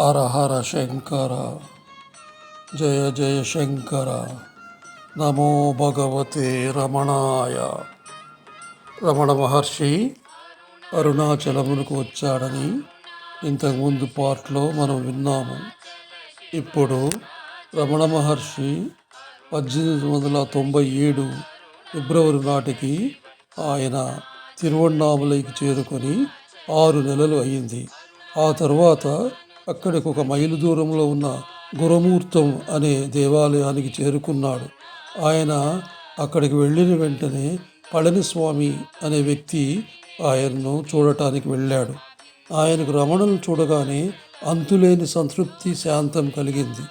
హర హర శంకర జయ జయ శంకర నమో భగవతే రమణాయ రమణ మహర్షి అరుణాచలమునకు వచ్చాడని ఇంతకుముందు పాటలో మనం విన్నాము. ఇప్పుడు రమణ మహర్షి పద్దెనిమిది వందల తొంభై ఏడు ఫిబ్రవరి నాటికి ఆయన తిరువണ്ണామలైకి చేరుకొని ఆరు నెలలు అయింది. ఆ తర్వాత అక్కడికి ఒక మైలు దూరంలో ఉన్న గురమూర్తం అనే దేవాలయానికి చేరుకున్నాడు. ఆయన అక్కడికి వెళ్ళిన వెంటనే పళనిస్వామి అనే వ్యక్తి ఆయన్ను చూడటానికి వెళ్ళాడు. ఆయనకు రమణను చూడగానే అంతులేని సంతృప్తి శాంతం కలిగింది.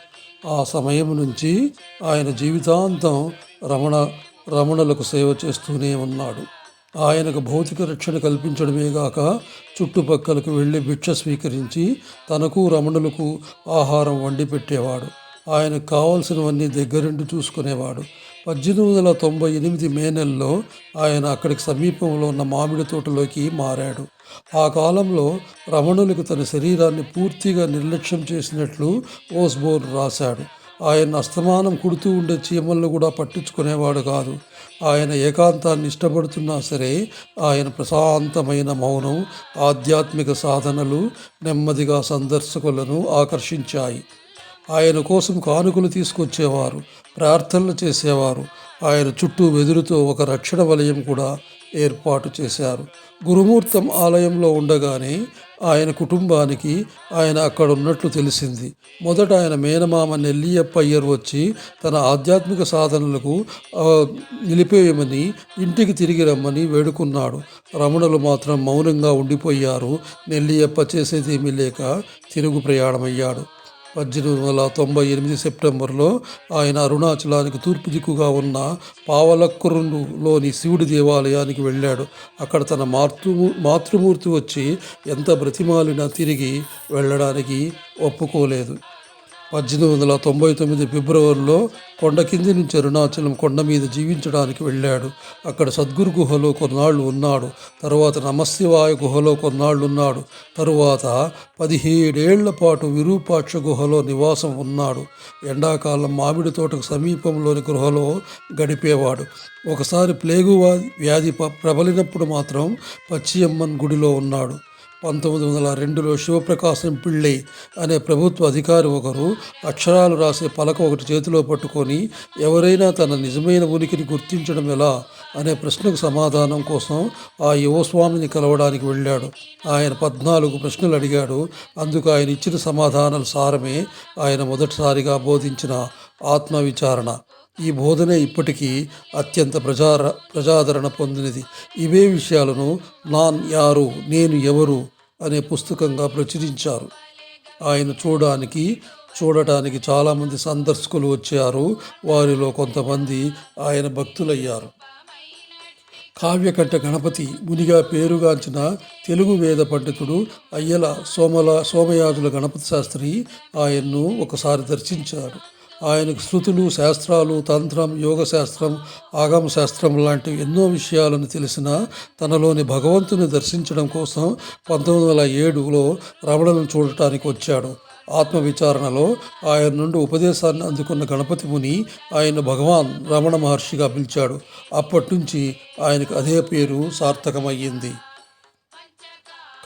ఆ సమయం నుంచి ఆయన జీవితాంతం రమణ రమణులకు సేవ చేస్తూనే ఉన్నాడు. ఆయనకు భౌతిక రక్షణ కల్పించడమేగాక చుట్టుపక్కలకు వెళ్ళి భిక్ష స్వీకరించి తనకు రమణులకు ఆహారం వండి పెట్టేవాడు. ఆయనకు కావాల్సినవన్నీ దగ్గరుండి చూసుకునేవాడు. పద్దెనిమిది వందల తొంభై ఎనిమిది మే నెలలో ఆయన అక్కడికి సమీపంలో ఉన్న మామిడి తోటలోకి మారాడు. ఆ కాలంలో రమణులకు తన శరీరాన్ని పూర్తిగా నిర్లక్ష్యం చేసినట్లు ఓస్బోర్న్ రాశాడు. ఆయన అస్తమానం కుడుతూ ఉండే చీమలను కూడా పట్టించుకునేవాడు కాదు. ఆయన ఏకాంతాన్ని ఇష్టపడుతున్నా సరే ఆయన ప్రశాంతమైన మౌనం ఆధ్యాత్మిక సాధనలు నెమ్మదిగా సందర్శకులను ఆకర్షించాయి. ఆయన కోసం కానుకలు తీసుకొచ్చేవారు ప్రార్థనలు చేసేవారు. ఆయన చుట్టూ వెదురుతో ఒక రక్షణ వలయం కూడా ఏర్పాటు చేశారు. గురుమూర్తం ఆలయంలో ఉండగానే ఆయన కుటుంబానికి ఆయన అక్కడ ఉన్నట్లు తెలిసింది. మొదట ఆయన మేనమామ నెల్లియప్ప అయ్యర్ వచ్చి తన ఆధ్యాత్మిక సాధనలకు నిలిపేయమని ఇంటికి తిరిగి రమ్మని వేడుకున్నాడు. రమణులు మాత్రం మౌనంగా ఉండిపోయారు. నెల్లియప్ప చేసేదేమీ లేక తిరుగు ప్రయాణమయ్యాడు. పద్దెనిమిది వందల తొంభై ఎనిమిది సెప్టెంబర్లో ఆయన అరుణాచలానికి తూర్పు దిక్కుగా ఉన్న పావలక్కురులోని శివుడి దేవాలయానికి వెళ్ళాడు. అక్కడ తన మాతృ మాతృమూర్తి వచ్చి ఎంత బ్రతిమాలినా తిరిగి వెళ్ళడానికి ఒప్పుకోలేదు. పద్దెనిమిది వందల తొంభై తొమ్మిది ఫిబ్రవరిలో కొండ కింది నుంచి అరుణాచలం కొండ మీద జీవించడానికి వెళ్ళాడు. అక్కడ సద్గురు గుహలో కొన్నాళ్ళు ఉన్నాడు. తరువాత నమశివాయ గుహలో కొన్నాళ్ళు ఉన్నాడు. తరువాత పదిహేడేళ్ళ పాటు విరూపాక్ష గుహలో నివాసం ఉన్నాడు. ఎండాకాలం మామిడి తోటకు సమీపంలోని గృహలో గడిపేవాడు. ఒకసారి ప్లేగు వ్యాధి ప్రబలినప్పుడు మాత్రం పచ్చియమ్మన్ గుడిలో ఉన్నాడు. పంతొమ్మిది వందల రెండులో శివప్రకాశం పిళ్ళై అనే ప్రభుత్వ అధికారి ఒకరు అక్షరాలు రాసే పలక ఒకటి చేతిలో పట్టుకొని ఎవరైనా తన నిజమైన ఉనికిని గుర్తించడం ఎలా అనే ప్రశ్నకు సమాధానం కోసం ఆ యువస్వామిని కలవడానికి వెళ్ళాడు. ఆయన పద్నాలుగు ప్రశ్నలు అడిగాడు. అందుకు ఆయన ఇచ్చిన సమాధానాల సారమే. ఆయన మొదటిసారిగా బోధించిన ఆత్మవిచారణ. ఈ బోధనే ఇప్పటికీ అత్యంత ప్రజార ప్రజాదరణ పొందినది. ఇవే విషయాలను నాన్ యారు నేను ఎవరు అనే పుస్తకంగా ప్రచురించారు. ఆయన చూడడానికి చూడటానికి చాలామంది సందర్శకులు వచ్చారు. వారిలో కొంతమంది ఆయన భక్తులయ్యారు. కావ్యకంఠ గణపతి మునిగా పేరుగాంచిన తెలుగు వేద పండితుడు అయ్యల సోమల సోమయాజుల గణపతి శాస్త్రి ఆయన్ను ఒకసారి దర్శించారు ఆయనకు శృతులు శాస్త్రాలు తంత్రం యోగ శాస్త్రం ఆగమ శాస్త్రం లాంటి ఎన్నో విషయాలను తెలిసిన తనలోని భగవంతుని దర్శించడం కోసం పంతొమ్మిది వందల ఏడులో రమణను చూడటానికి వచ్చాడు. ఆత్మ విచారణలో ఆయన నుండి ఉపదేశాన్ని అందుకున్న గణపతి ముని ఆయన భగవాన్ రమణ మహర్షిగా పిలిచాడు. అప్పటి నుంచి ఆయనకు అదే పేరు సార్థకమయ్యింది.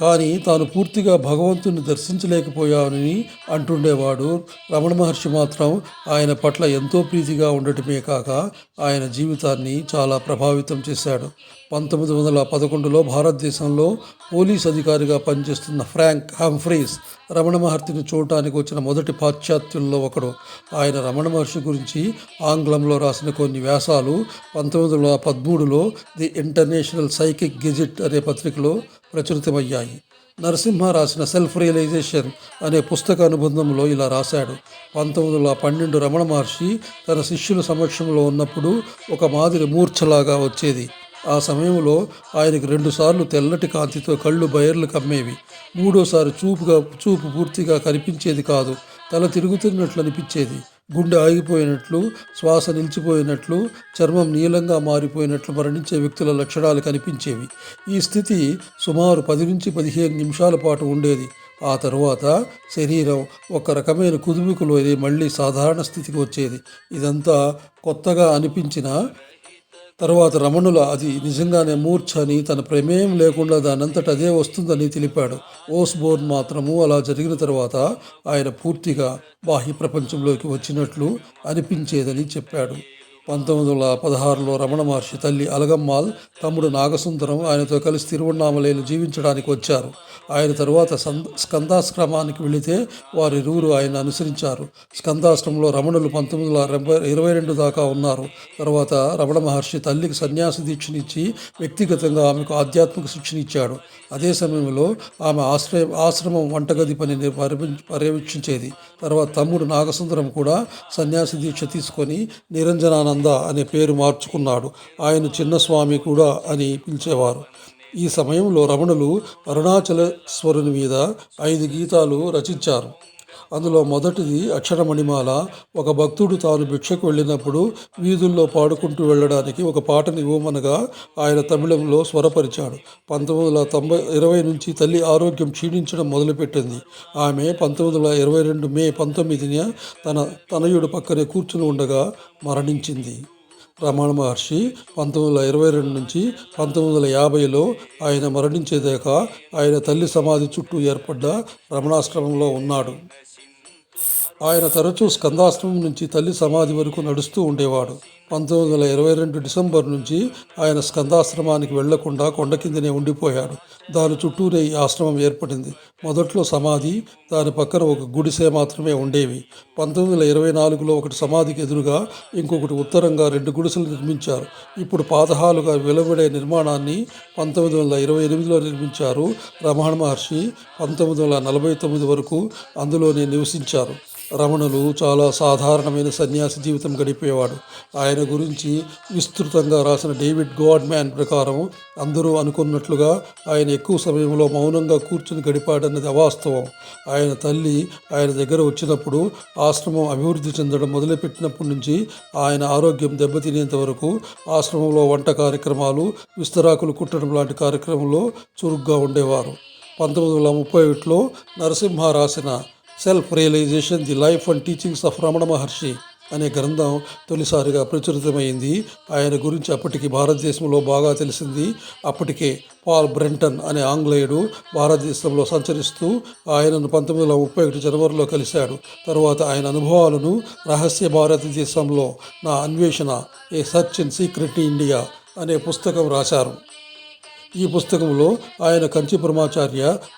కానీ తాను పూర్తిగా భగవంతుని దర్శించలేకపోయానని అంటుండేవాడు. రమణ మహర్షి మాత్రం ఆయన పట్ల ఎంతో ప్రీతిగా ఉండటమే కాక ఆయన జీవితాన్ని చాలా ప్రభావితం చేశాడు. పంతొమ్మిది వందల పదకొండులో భారతదేశంలో పోలీస్ అధికారిగా పనిచేస్తున్న ఫ్రాంక్ హంఫ్రీస్ రమణ మహర్షిని చూడటానికి వచ్చిన మొదటి పాశ్చాత్యుల్లో ఒకడు. ఆయన రమణ మహర్షి గురించి ఆంగ్లంలో రాసిన కొన్ని వ్యాసాలు పంతొమ్మిది వందల పదమూడులో ది ఇంటర్నేషనల్ సైకిక్ గెజిట్ అనే పత్రికలో ప్రచురితమయ్యాయి. నరసింహ రాసిన సెల్ఫ్ రియలైజేషన్ అనే పుస్తక అనుబంధంలో ఇలా రాశాడు. పంతొమ్మిది వందల పన్నెండు రమణ మహర్షి తన శిష్యుల సమక్షంలో ఉన్నప్పుడు ఒక మాదిరి మూర్ఛలాగా వచ్చేది. ఆ సమయంలో ఆయనకు రెండుసార్లు తెల్లటి కాంతితో కళ్ళు బయర్లు కమ్మేవి. మూడోసారి చూపుగా చూపు పూర్తిగా కనిపించేది కాదు. తల తిరుగుతున్నట్లు అనిపించేది. గుండె ఆగిపోయినట్లు శ్వాస నిలిచిపోయినట్లు చర్మం నీలంగా మారిపోయినట్లు మరణించే వ్యక్తుల లక్షణాలు కనిపించేవి. ఈ స్థితి సుమారు పది నుంచి పదిహేను నిమిషాల పాటు ఉండేది. ఆ తరువాత శరీరం ఒక రకమైన కుదుపుకులోని మళ్ళీ సాధారణ స్థితికి వచ్చేది. ఇదంతా కొత్తగా అనిపించిన తర్వాత రమణుల అది నిజంగానే మూర్ఛ అని తన ప్రమేయం లేకుండా దానంతట అదే వస్తుందని తెలిపాడు. ఓస్బోర్న్ మాత్రము అలా జరిగిన తర్వాత ఆయన పూర్తిగా బాహ్య ప్రపంచంలోకి వచ్చినట్లు అనిపించేదని చెప్పాడు. పంతొమ్మిది వందల పదహారులో రమణ మహర్షి తల్లి అలగమ్మాల్ తమ్ముడు నాగసుందరం ఆయనతో కలిసి తిరువണ്ണామలేలు జీవించడానికి వచ్చారు. ఆయన తరువాత సంద స్కందాశ్రమానికి వెళితే వారిరువురు ఆయన అనుసరించారు. స్కందాశ్రమంలో రమణులు పంతొమ్మిది వందల రెంబై ఇరవై రెండు దాకా ఉన్నారు. తర్వాత రమణ మహర్షి తల్లికి సన్యాసి దీక్షనిచ్చి వ్యక్తిగతంగా ఆమెకు ఆధ్యాత్మిక శిక్షణ ఇచ్చాడు. అదే సమయంలో ఆమె ఆశ్రయం ఆశ్రమం వంటగది పనిని పర్యవేక్షించేది. తర్వాత తమ్ముడు నాగసుందరం కూడా సన్యాసి దీక్ష తీసుకొని నిరంజనానంద అనే పేరు మార్చుకున్నాడు. ఆయన చిన్నస్వామి కూడా అని పిలిచేవారు. ఈ సమయంలో రమణులు అరుణాచలేశ్వరుని మీద ఐదు గీతాలు రచించారు. అందులో మొదటిది అక్షరమణిమాల. ఒక భక్తుడు తాను భిక్షకు వెళ్ళినప్పుడు వీధుల్లో పాడుకుంటూ వెళ్ళడానికి ఒక పాటని ఇవ్వమనగా ఆయన తమిళంలో స్వరపరిచాడు. పంతొమ్మిది వందల తొంభై ఇరవై నుంచి తల్లి ఆరోగ్యం క్షీణించడం మొదలుపెట్టింది. ఆమె పంతొమ్మిది వందల ఇరవై రెండు మే పంతొమ్మిదిన తన తనయుడు పక్కనే కూర్చుని ఉండగా మరణించింది. రమణ మహర్షి పంతొమ్మిది వందల ఇరవై రెండు నుంచి పంతొమ్మిది వందల యాభైలో ఆయన మరణించేదాకా ఆయన తల్లి సమాధి చుట్టూ ఏర్పడ్డ రమణాశ్రమంలో ఉన్నాడు. ఆయన తరచూ స్కందాశ్రమం నుంచి తల్లి సమాధి వరకు నడుస్తూ ఉండేవాడు. పంతొమ్మిది వందల ఇరవై రెండు డిసెంబర్ నుంచి ఆయన స్కందాశ్రమానికి వెళ్ళకుండా కొండ కిందనే ఉండిపోయాడు. దాని చుట్టూనే ఈ ఆశ్రమం ఏర్పడింది. మొదట్లో సమాధి దాని పక్కన ఒక గుడిసె మాత్రమే ఉండేవి. పంతొమ్మిది వందల ఇరవై నాలుగులో ఒకటి సమాధికి ఎదురుగా ఇంకొకటి ఉత్తరంగా రెండు గుడిసెలు నిర్మించారు. ఇప్పుడు పాదహాలుగా వెలువడే నిర్మాణాన్ని పంతొమ్మిది వందల ఇరవై ఎనిమిదిలో నిర్మించారు రమణ మహర్షి పంతొమ్మిది వందల నలభై తొమ్మిది వరకు అందులోనే నివసించారు. రమణులు చాలా సాధారణమైన సన్యాసి జీవితం గడిపేవాడు. ఆయన గురించి విస్తృతంగా రాసిన డేవిడ్ గోడ్మ్యాన్ ప్రకారం అందరూ అనుకున్నట్లుగా ఆయన ఎక్కువ సమయంలో మౌనంగా కూర్చుని గడిపాడన్నది అవాస్తవం. ఆయన తల్లి ఆయన దగ్గర వచ్చినప్పుడు ఆశ్రమం అభివృద్ధి చెందడం మొదలుపెట్టినప్పటి నుంచి ఆయన ఆరోగ్యం దెబ్బతినేంత వరకు ఆశ్రమంలో వంట కార్యక్రమాలు విస్తరాకులు కుట్టడం లాంటి కార్యక్రమంలో చురుగ్గా ఉండేవారు. పంతొమ్మిది వందల ముప్పై ఒకటిలో నరసింహ రాసిన self realisation the life and teachings of Ramana Maharshi అనే గ్రంథం తొలిసారిగా ప్రచురితమైంది. ఆయన గురించి అప్పటికి భారతదేశంలో బాగా తెలిసింది. అప్పటికే పాల్ బ్రెంటన్ అనే ఆంగ్లేయుడు భారతదేశంలో సంచరిస్తూ ఆయనను పంతొమ్మిది వందల ముప్పై ఒకటి జనవరిలో కలిశాడు. తరువాత ఆయన అనుభవాలను రహస్య భారతదేశంలో నా అన్వేషణ a search in secret India అనే పుస్తకం రాశారు. ఈ పుస్తకంలో ఆయన కంచి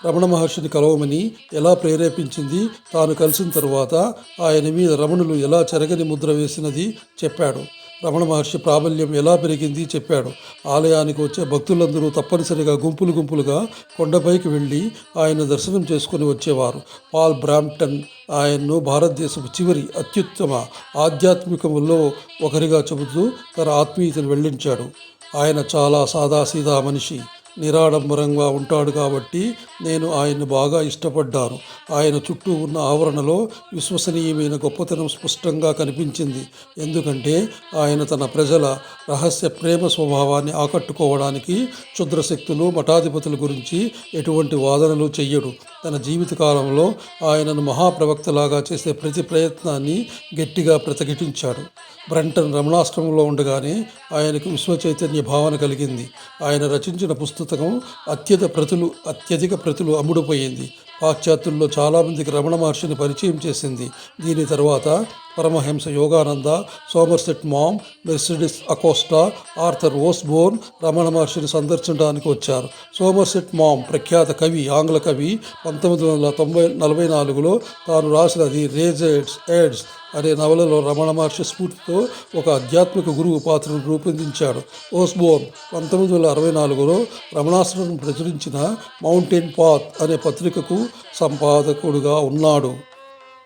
రమణ మహర్షిని కలవమని ఎలా ప్రేరేపించింది తాను కలిసిన తరువాత ఆయన మీద రమణులు ఎలా చెరగని ముద్ర వేసినది చెప్పాడు. రమణ మహర్షి ప్రాబల్యం ఎలా పెరిగింది చెప్పాడు. ఆలయానికి వచ్చే భక్తులందరూ తప్పనిసరిగా గుంపులు గుంపులుగా కొండపైకి వెళ్ళి ఆయన దర్శనం చేసుకొని వచ్చేవారు. పాల్ బ్రాంప్టన్ ఆయన్ను భారతదేశపు చివరి అత్యుత్తమ ఆధ్యాత్మికముల్లో ఒకరిగా చెబుతూ తన ఆత్మీయతను వెల్లించాడు ఆయన చాలా సాదాసీదా మనిషి. నిరాడంబరంగా ఉంటాడు కాబట్టి నేను ఆయన్ను బాగా ఇష్టపడ్డాను. ఆయన చుట్టూ ఉన్న ఆవరణలో విశ్వసనీయమైన గొప్పతనం స్పష్టంగా కనిపించింది. ఎందుకంటే ఆయన తన ప్రజల రహస్య ప్రేమ స్వభావాన్ని ఆకట్టుకోవడానికి క్షుద్రశక్తులు మఠాధిపతుల గురించి ఎటువంటి వాదనలు చెయ్యడు. తన జీవితకాలంలో ఆయనను మహాప్రవక్తలాగా చేసే ప్రతి ప్రయత్నాన్ని గట్టిగా ప్రతిఘటించాడు. బ్రంటన్ రమణాశ్రమంలో ఉండగానే ఆయనకు విశ్వ చైతన్య భావన కలిగింది. ఆయన రచించిన పుస్తకం పుస్తకం అత్యధిక ప్రతులు అత్యధిక ప్రతులు అమ్ముడుపోయింది. పాశ్చాత్యుల్లో చాలామందికి రమణ మహర్షిని పరిచయం చేసింది. దీని తర్వాత Paramahansa Yogananda Somerset Maugham Mercedes Acosta Arthur Osborne Ramana మహర్షిని సందర్శించడానికి వచ్చారు. సోమర్సెట్ మామ్ ప్రఖ్యాత కవి ఆంగ్ల కవి పంతొమ్మిది వందల తొంభై నలభై నాలుగులో తాను రాసిన ది రేజెడ్స్ ఎడ్స్ అనే నవలలో రమణ మహర్షి స్ఫూర్తితో ఒక ఆధ్యాత్మిక గురువు పాత్రను రూపొందించాడు. ఓస్బోర్న్ పంతొమ్మిది వందల అరవై నాలుగులో రమణాశ్రమం ప్రచురించిన మౌంటైన్ పాత్ అనే పత్రికకు సంపాదకుడుగా ఉన్నాడు.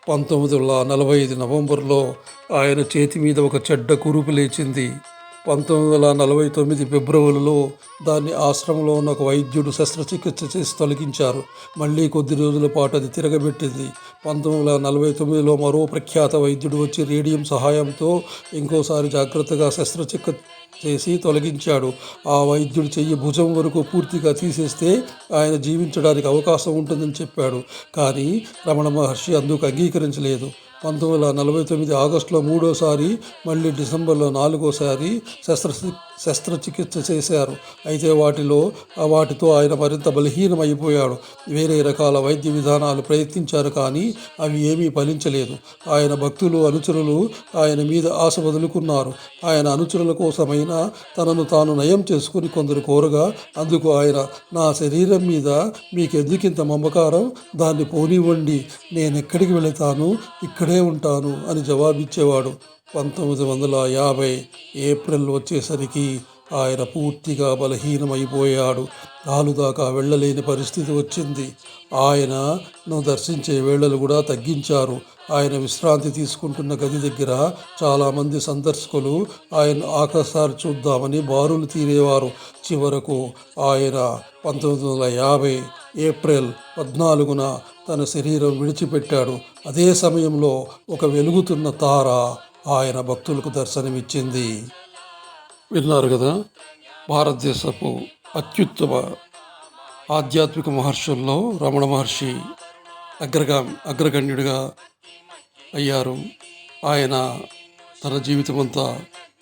పంతొమ్మిది వందల నలభై ఐదు నవంబర్లో ఆయన చేతి మీద ఒక చెడ్డ కురుపు లేచింది. పంతొమ్మిది వందల నలభై తొమ్మిది ఫిబ్రవరిలో దాన్ని ఆశ్రమంలో ఉన్న ఒక వైద్యుడు శస్త్రచికిత్స చేసి తొలగించారు. మళ్ళీ కొద్ది రోజుల పాటు అది తిరగబెట్టింది. పంతొమ్మిది వందల నలభై తొమ్మిదిలో మరో ప్రఖ్యాత వైద్యుడు వచ్చి రేడియం సహాయంతో ఇంకోసారి జాగ్రత్తగా శస్త్రచికిత్స చేసి తొలగించాడు. ఆ వైద్యుడు చెయ్యి భుజం వరకు పూర్తిగా తీసేస్తే ఆయన జీవించడానికి అవకాశం ఉంటుందని చెప్పాడు. కానీ రమణ మహర్షి అందుకు అంగీకరించలేదు. పంతొమ్మిది వందల నలభై తొమ్మిది ఆగస్టులో మూడోసారి మళ్ళీ డిసెంబర్లో నాలుగోసారి శస్త్ర శస్త్రచికిత్స చేశారు. అయితే వాటిలో వాటితో ఆయన మరింత బలహీనమైపోయాడు. వేరే రకాల వైద్య విధానాలు ప్రయత్నించారు కానీ అవి ఏమీ ఫలించలేదు. ఆయన భక్తులు అనుచరులు ఆయన మీద ఆశ వదులుకున్నారు. ఆయన అనుచరుల కోసమైనా తనను తాను నయం చేసుకుని కొందరు కోరగా అందుకు ఆయన నా శరీరం మీద మీకెందుకింత మమకారం? దాన్ని పోనివ్వండి. నేను ఎక్కడికి వెళతాను? ఇక్కడ ఉంటాను అని జవాబిచ్చేవాడు. పంతొమ్మిది వందల యాభై ఏప్రిల్ వచ్చేసరికి ఆయన పూర్తిగా బలహీనమైపోయాడు. కాలు దాకా వెళ్ళలేని పరిస్థితి వచ్చింది. ఆయనను దర్శించే వేళలు కూడా తగ్గించారు. ఆయన విశ్రాంతి తీసుకుంటున్న గది దగ్గర చాలామంది సందర్శకులు ఆయన ఆకసారి చూద్దామని బారులు తీరేవారు. చివరకు ఆయన పంతొమ్మిది వందల యాభై ఏప్రిల్ పద్నాలుగున తన శరీరం విడిచిపెట్టాడు. అదే సమయంలో ఒక వెలుగుతున్న తార ఆయన భక్తులకు దర్శనమిచ్చింది. విన్నారు కదా భారతదేశపు అత్యుత్తమ ఆధ్యాత్మిక మహర్షుల్లో రమణ మహర్షి అగ్రగా అగ్రగణ్యుడిగా అయ్యారు. ఆయన తన జీవితమంతా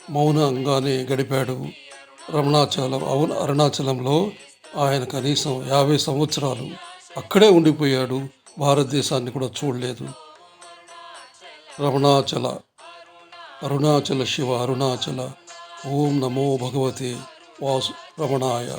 మౌనంగానే గడిపాడు. రమణాచలం అవును అరుణాచలంలో ఆయన కనీసం యాభై సంవత్సరాలు అక్కడే ఉండిపోయాడు. భారతదేశాన్ని కూడా చూడలేదు. రమణాచల అరుణాచల శివ అరుణాచల ఓం నమో భగవతే వాసు రమణాయ.